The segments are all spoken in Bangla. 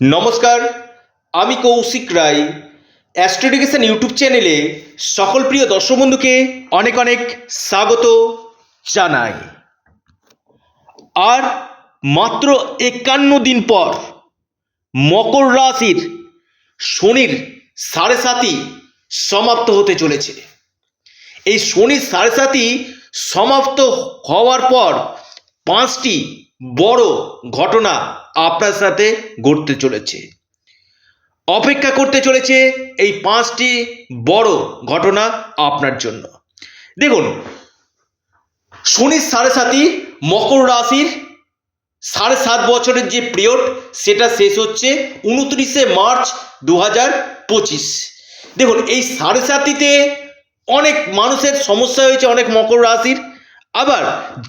নমস্কার, আমি কৌশিক রায়। অ্যাস্ট্রোডিকেশন ইউটিউব চ্যানেলে সকল প্রিয় দর্শক বন্ধুকে অনেক অনেক স্বাগত জানাই। আর মাত্র একান্ন দিন পর মকর রাশির শনির সাড়ে সাতই সমাপ্ত হতে চলেছে। এই শনির সাড়ে সাতই সমাপ্ত হওয়ার পর পাঁচটি বড় ঘটনা আপনার সাথে ঘটতে চলেছে। অপেক্ষা করতে চলেছে এই পাঁচটি বড় ঘটনা আপনার জন্য। দেখুন, শনির সাড়ে সাতই মকর রাশির সাড়ে সাত বছরের যে পিরিয়ড, সেটা শেষ হচ্ছে উনত্রিশে মার্চ দু হাজার পঁচিশ। দেখুন, এই সাড়ে সাতিতে অনেক মানুষের সমস্যা হয়েছে অনেক মকর রাশির। আবার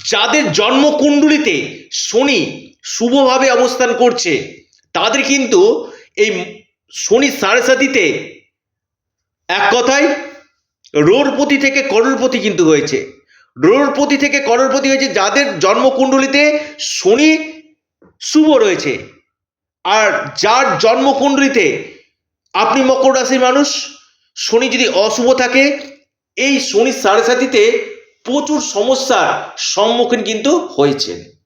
যাদের জন্মকুণ্ডলিতে শনি শুভভাবে অবস্থান করছে। তাদের কিন্তু এই শনি সাড়ে সাতিতে এক কথায় রোরপতি থেকে করোরপতি কিন্তু হয়েছে। রোরপতি থেকে করোরপতি হয়েছে যাদের জন্মকুণ্ডলিতে শনি শুভ রয়েছে। আর যার জন্মকুণ্ডলিতে আপনি মকর রাশির মানুষ, শনি যদি অশুভ থাকে, এই শনি সাড়ে সাতিতে প্রচুর সমস্যার সম্মুখীন কিন্তু হয়েছেন।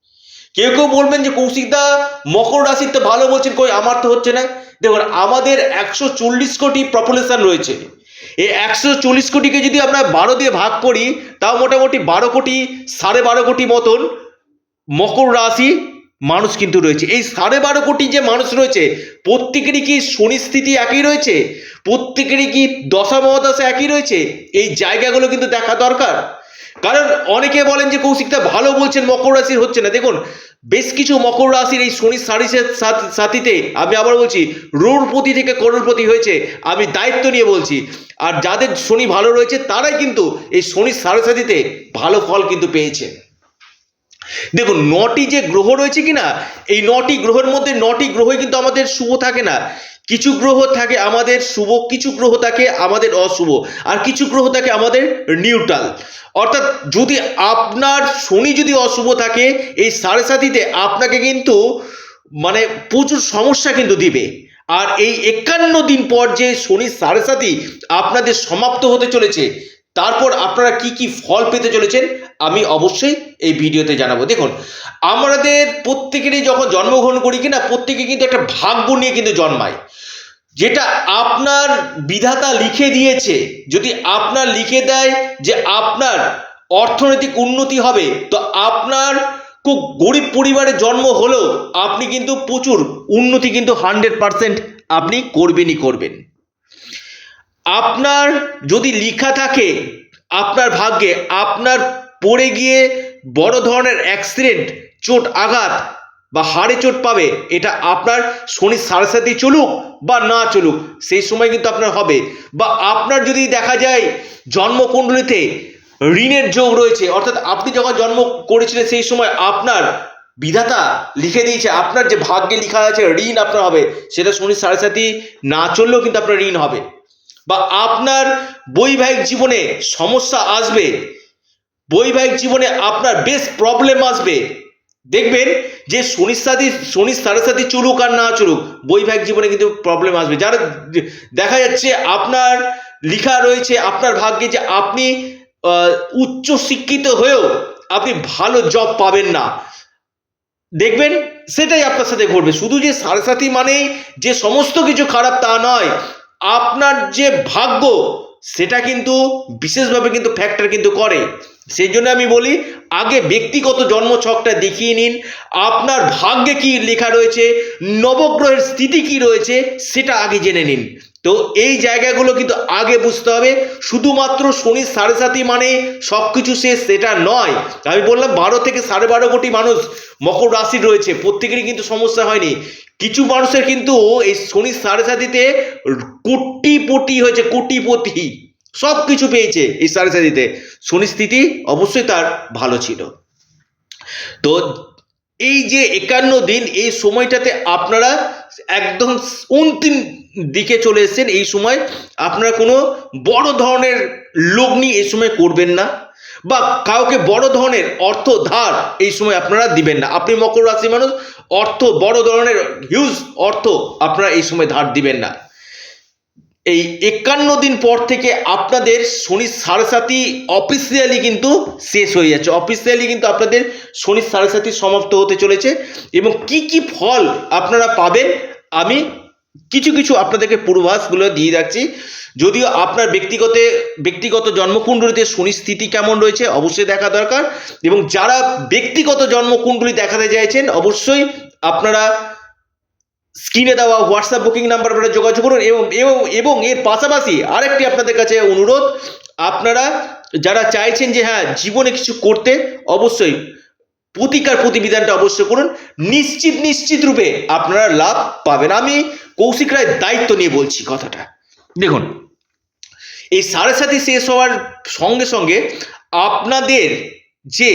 কেউ কেউ বলবেন যে কৌশিকদা মকর রাশির তো ভালো বলছেন, কই আমার তো হচ্ছে না। দেখুন, আমাদের একশো চল্লিশ কোটি পপুলেশন রয়েছে। এই একশো চল্লিশ কোটিকে যদি আমরা বারো দিয়ে ভাগ করি, তাও মোটামুটি বারো কোটি, সাড়ে বারো কোটি মতন মকর রাশি মানুষ কিন্তু রয়েছে। এই সাড়ে বারো কোটি যে মানুষ রয়েছে, প্রত্যেকেরই কি শনি স্থিতি একই রয়েছে? প্রত্যেকেরই কি দশা মহাদশা একই রয়েছে? এই জায়গাগুলো কিন্তু দেখা দরকার। কারণ অনেকে বলেন যে কৌশিকটা ভালো বলছেন, মকর রাশির হচ্ছে না। দেখুন, বেশ কিছু মকর রাশির এই শনি সারিসের সাথীতে আমি আবার বলছি, রোড়পতি থেকে করোড়পতি হয়েছে, আমি দায়িত্ব নিয়ে বলছি। আর যাদের শনি ভালো রয়েছে, তারাই কিন্তু এই শনি সাড়ে সাথীতে ভালো ফল কিন্তু পেয়েছেন দেখুন, নটি যে গ্রহ রয়েছে কি না এই নটি গ্রহের মধ্যে নটি গ্রহই কিন্তু আমাদের শুভ থাকে না। কিছু গ্রহ থাকে আমাদের শুভ, কিছু গ্রহ থাকে আমাদের অশুভ, আর কিছু গ্রহ থাকে আমাদের নিউট্রাল অর্থাৎ যদি আপনার শনি যদি অশুভ থাকে, এই সাড়ে সাতিতে আপনাকে কিন্তু মানে প্রচুর সমস্যা কিন্তু দিবে। আর এই একান্ন দিন পর যে শনি সাড়ে সাতি আপনাদের সমাপ্ত হতে চলেছে তারপর আপনারা কি কি ফল পেতে চলেছেন, আমি অবশ্যই এই ভিডিওতে জানাব। দেখুন, আমাদের প্রত্যেকেরই যখন জন্মগ্রহণ করি কিনা, প্রত্যেকে কিন্তু একটা ভাগ্য নিয়ে কিন্তু জন্মায়। যেটা আপনার বিধাতা লিখে দিয়েছে, যদি আপনার লিখে দেয় যে আপনার অর্থনৈতিক উন্নতি হবে, তো আপনার খুব গরিব পরিবারে জন্ম হলেও আপনি কিন্তু প্রচুর উন্নতি কিন্তু হান্ড্রেড পারসেন্ট আপনি করবেনই করবেন। আপনার যদি লেখা থাকে, আপনার ভাগ্যে আপনার পড়ে গিয়ে বড় ধরনের অ্যাক্সিডেন্ট চোট আঘাত বা হাড়ে চোট পাবে, এটা আপনার শনি সাড়ে সাথে চলুক বা না চলুক, সেই সময় কিন্তু আপনার হবে। বা আপনার যদি দেখা যায় জন্মকুণ্ডলিতে ঋণের যোগ রয়েছে, অর্থাৎ আপনি যখন জন্ম করেছিলেন সেই সময় আপনার বিধাতা লিখে দিয়েছে, আপনার যে ভাগ্যে লেখা আছে ঋণ আপনার হবে, সেটা শনি সাড়ে সাথে না চললেও কিন্তু আপনার ঋণ হবে। বা আপনার বৈবাহিক জীবনে সমস্যা আসবে, বৈবাহিক জীবনে আপনার বেশ প্রবলেম আসবে। দেখবেন যে শনির সাথে শনির সাড়ে সাথে চলুক আর না চলুক, বৈবাহিক জীবনে কিন্তু প্রবলেম আসবে। যারা দেখা যাচ্ছে আপনার লেখা রয়েছে, আপনার ভাগ্যে যে আপনি উচ্চ শিক্ষিত হয়েও আপনি ভালো জব পাবেন না। দেখবেন সেটাই আপনার সাথে ঘটবে। শুধু যে সাড়ে সাথী মানেই যে সমস্ত কিছু খারাপ তা নয় আপনার যে ভাগ্য, সেটা কিন্তু বিশেষভাবে কিন্তু ফ্যাক্টর কিন্তু করে। সেই জন্য আমি বলি, আগে ব্যক্তিগত জন্মছকটা দেখিয়ে নিন। আপনার ভাগ্যে কি লেখা রয়েছে, নবগ্রহের স্থিতি কি রয়েছে, সেটা আগে জেনে নিন। তো এই জায়গাগুলো কিন্তু আগে বুঝতে হবে। শুধুমাত্র শনির সাড়ে সাতি মানে সব কিছু শেষ, সেটা নয়। আমি বললাম, বারো থেকে সাড়ে বারো কোটি মানুষ মকর রাশির রয়েছে। প্রত্যেকেরই কিন্তু সমস্যা হয়নি। কিছু মানুষের কিন্তু এই শনির সাড়ে সাতিতে কোটিপতি হয়েছে, কোটিপতি। সব কিছু পেয়েছে এই সাড়ে সাতিতে। শনি স্থিতি অবশ্যই তার ভালো ছিল। তো এই যে একান্ন দিন, এই সময়টাতে আপনারা একদম অন্তিম দিকে চলে এসেছেন। এই সময় আপনারা কোনো বড় ধরনের লগ্নি এই সময় করবেন না বা কাউকে বড় ধরনের অর্থ, ধার এই সময় আপনারা দিবেন না। আপনি মকর রাশি মানুষ অর্থ, বড় ধরনের হিউজ অর্থ আপনারা এই সময় ধার দিবেন না। এই একান্ন দিন পর থেকে আপনাদের শনি সাড়ে সাতি অফিসিয়ালি কিন্তু শেষ হয়ে যাচ্ছে। অফিসিয়ালি কিন্তু আপনাদের শনি সাড়ে সাতি সমাপ্ত হতে চলেছে এবং কি কি ফল আপনারা পাবেন, আমি কিছু কিছু আপনাদেরকে পূর্বাভাসগুলো দিয়ে রাখছি যদিও আপনার ব্যক্তিগত ব্যক্তিগত জন্মকুণ্ডলিতে শনি স্থিতি কেমন রয়েছে অবশ্যই দেখা দরকার এবং যারা ব্যক্তিগত জন্মকুণ্ডলী দেখাতে চাইছেন অবশ্যই আপনারা স্ক্রিনে দেওয়া হোয়াটসঅ্যাপ বুকিং নাম্বার যোগাযোগ করুন এবং এবং এর পাশাপাশি আরেকটি আপনাদের কাছে অনুরোধ, আপনারা যারা চাইছেন যে হ্যাঁ জীবনে কিছু করতে অবশ্যই প্রতিকার প্রতিবিধানটা অবশ্যই করুন। নিশ্চিত নিশ্চিত রূপে আপনারা লাভ পাবেন। আমি কৌশিক রায়ের দায়িত্ব নিয়ে বলছি কথাটা। দেখুন, এই সাড়ে সাথে শেষ হওয়ার সঙ্গে সঙ্গে আপনাদের যে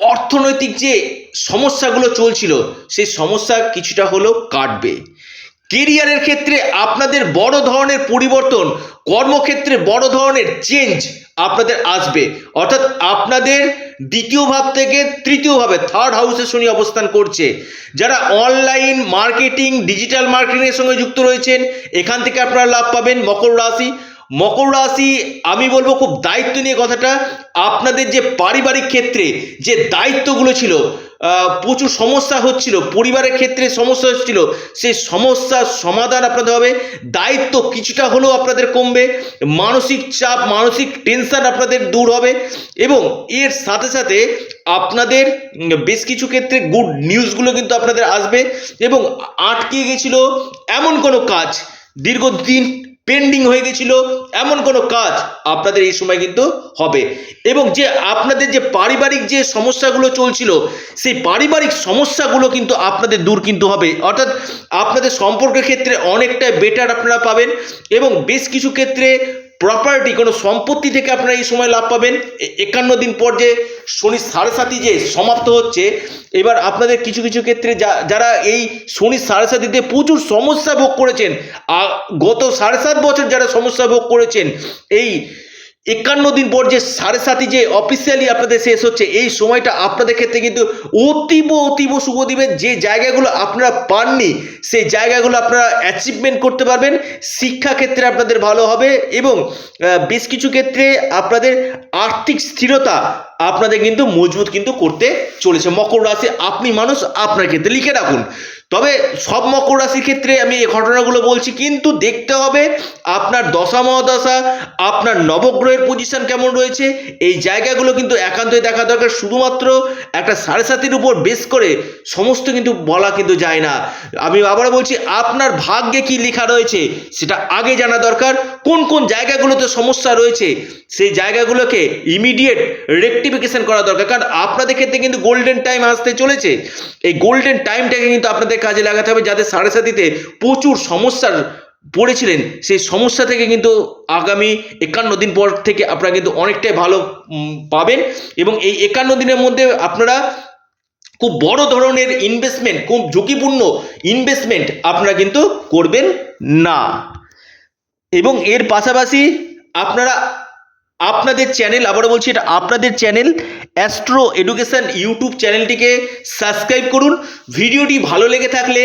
অর্থনৈতিক যে সমস্যাগুলো চলছিল, সেই সমস্যা কিছুটা হলেও কাটবে। কেরিয়ারের ক্ষেত্রে আপনাদের বড় ধরনের পরিবর্তন, কর্মক্ষেত্রে বড় ধরনের চেঞ্জ আপনাদের আসবে। অর্থাৎ আপনাদের দ্বিতীয় ভাব থেকে তৃতীয় ভাবে থার্ড হাউসে শনি অবস্থান করছে। যারা অনলাইন মার্কেটিং ডিজিটাল মার্কেটিংয়ের সঙ্গে যুক্ত রয়েছেন, এখান থেকে আপনারা লাভ পাবেন মকর রাশি। মকর রাশি, আমি বলব খুব দায়িত্ব নিয়ে কথাটা, আপনাদের যে পারিবারিক ক্ষেত্রে যে দায়িত্বগুলো ছিল প্রচুর সমস্যা হচ্ছিল, পরিবারের ক্ষেত্রে সমস্যা হচ্ছিল সেই সমস্যার সমাধান আপনাদের হবে, দায়িত্ব কিছুটা হলেও আপনাদের কমবে, মানসিক চাপ, মানসিক টেনশন আপনাদের দূর হবে, এবং এর সাথে সাথে আপনাদের বেশ কিছু ক্ষেত্রে গুড নিউজগুলো কিন্তু আপনাদের আসবে, এবং আটকে গেছিল এমন কোনো কাজ, দীর্ঘদিন পেন্ডিং হয়ে গেছিল, এমন কোনো কাজ আপনাদের এই সময় কিন্তু হবে। এবং যে আপনাদের যে পারিবারিক যে সমস্যাগুলো চলছিল, সেই পারিবারিক সমস্যাগুলো কিন্তু আপনাদের দূর কিন্তু হবে। অর্থাৎ আপনাদের সম্পর্কের ক্ষেত্রে অনেকটাই বেটার আপনারা পাবেন এবং বেশ কিছু ক্ষেত্রে প্রপার্টি কোনো সম্পত্তি থেকে আপনারা এই সময় লাভ পাবেন। একান্ন দিন পর যে শনি সাড়ে সাতি যে সমাপ্ত হচ্ছে, এবার আপনাদের কিছু কিছু ক্ষেত্রে যা- যারা এই শনি সাড়ে সাতিতে প্রচুর সমস্যা ভোগ করেছেন গত সাড়ে সাত বছর যারা সমস্যা ভোগ করেছেন, এই একান্ন দিন পর যে সাড়ে সাতি যে অফিসিয়ালি আপনাদের শেষ হচ্ছে, এই সময়টা আপনাদের ক্ষেত্রে কিন্তু অতীব অতীব শুভ দিবে। যে জায়গাগুলো আপনারা পাননি, সেই জায়গাগুলো আপনারা অ্যাচিভমেন্ট করতে পারবেন। শিক্ষা ক্ষেত্রে আপনাদের ভালো হবে এবং বেশ কিছু ক্ষেত্রে আপনাদের আর্থিক স্থিরতা আপনাদের কিন্তু মজবুত কিন্তু করতে চলেছে। মকর রাশি, আপনি মানুষ, আপনার ক্ষেত্রে লিখে রাখুন। তবে সব মকর রাশির ক্ষেত্রে আমি এই ঘটনাগুলো বলছি, কিন্তু দেখতে হবে আপনার দশা মহাদশা, আপনার নবগ্রহের পজিশন কেমন রয়েছে, এই জায়গাগুলো কিন্তু একান্তই দেখা দরকার। শুধুমাত্র একটা সাড়ে সাতির উপর বেশ করে সমস্ত কিন্তু বলা কিন্তু যায় না। আমি আবার বলছি, আপনার ভাগ্যে কি লেখা রয়েছে, সেটা আগে জানা দরকার। কোন কোন জায়গাগুলোতে সমস্যা রয়েছে, সেই জায়গাগুলোকে ইমিডিয়েট রেকটিফিকেশন করা দরকার। কারণ আপনাদের ক্ষেত্রে কিন্তু গোল্ডেন টাইম আসতে চলেছে। এই গোল্ডেন টাইমটাকে কিন্তু আপনাদের কাজে লাগাতে হবে যাদের সাড়ে সাতিতে প্রচুর সমস্যার পড়েছিলেন। সেই সমস্যা থেকে কিন্তু আগামী একান্ন দিন পর থেকে আপনারা কিন্তু অনেকটাই ভালো পাবেন। এবং এই একান্ন দিনের মধ্যে আপনারা খুব বড় ধরনের ইনভেস্টমেন্ট খুব ঝুঁকিপূর্ণ ইনভেস্টমেন্ট আপনারা কিন্তু করবেন না। এবং এর পাশাপাশি আপনারা, আপনাদের চ্যানেল আবারও বলছি এটা আপনাদের চ্যানেল অ্যাস্ট্রো এডুকেশন ইউটিউব চ্যানেলটিকে সাবস্ক্রাইব করুন। ভিডিওটি ভালো লেগে থাকলে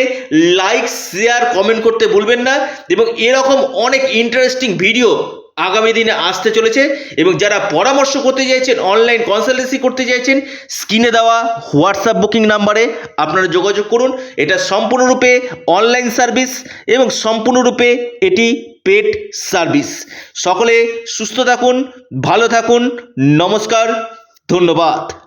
লাইক শেয়ার কমেন্ট করতে ভুলবেন না। এবং এরকম অনেক ইন্টারেস্টিং ভিডিও আগামী দিনে আসতে চলেছে এবং যারা পরামর্শ করতে চাইছেন অনলাইন কনসালটেন্সি করতে চাইছেন স্ক্রিনে দেওয়া হোয়াটসঅ্যাপ বুকিং নাম্বারে আপনারা যোগাযোগ করুন। এটা সম্পূর্ণরূপে অনলাইন সার্ভিস এবং সম্পূর্ণরূপে এটি পেট সার্ভিস সকলে সুস্থ থাকুন, ভালো থাকুন। নমস্কার, ধন্যবাদ।